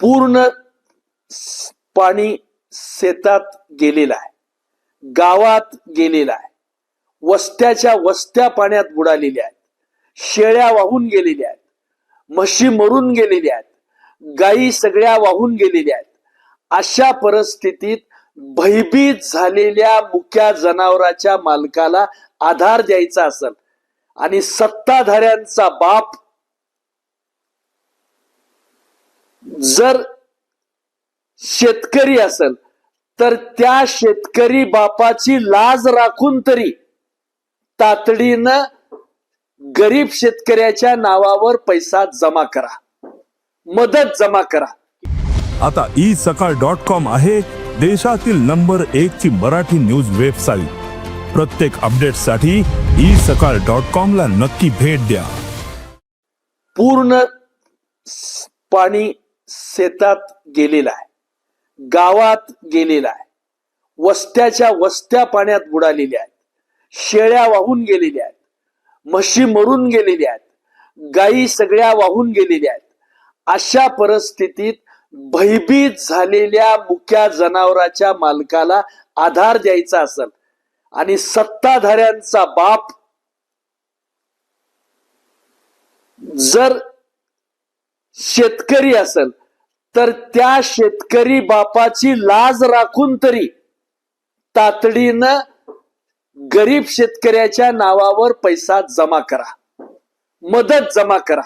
पूर्ण पाणी शेतात गेलेलं आहे. गावात गेलेलं आहे. वस्त्याच्या वस्त्या पाण्यात बुडालेल्या आहेत. शेळ्या वाहून गेलेल्या आहेत. म्हशी मरून गेलेल्या आहेत. गायी सगळ्या वाहून गेलेल्या आहेत. अशा परिस्थितीत भयभीत झालेल्या मुक्या जनावराच्या मालकाला आधार द्यायचा असेल आणि सत्ताधाऱ्यांचा बाप जर शेतकरी असेल तर त्या शेतकरी बापाची लाज राखून तरी तातडीनं गरीब शेतकऱ्याच्या नावावर पैसा जमा करा. मदत जमा करा. आता ई सकाळ डॉट कॉम आहे देशातील नंबर एक ची मराठी न्यूज वेबसाईट. प्रत्येक अपडेटसाठी ई सकाळ डॉट कॉम ला नक्की भेट द्या. पूर्ण पाणी शेतात गेलेला आहे. गावात गेलेला आहे. वस्त्याच्या वस्त्या पाण्यात बुडालेल्या आहेत. शेळ्या वाहून गेलेल्या आहेत. म्हशी मरून गेलेल्या आहेत. गायी सगळ्या वाहून गेलेल्या आहेत. अशा परिस्थितीत भयभीत झालेल्या मुक्या जनावराच्या मालकाला आधार द्यायचा असेल आणि सत्ताधाऱ्यांचा बाप जर शेतकरी असेल तर त्या शेतकरी बापाची लाज राखून तरी तातडीनं गरीब शेतकऱ्याच्या नावावर पैसा जमा करा मदत जमा करा.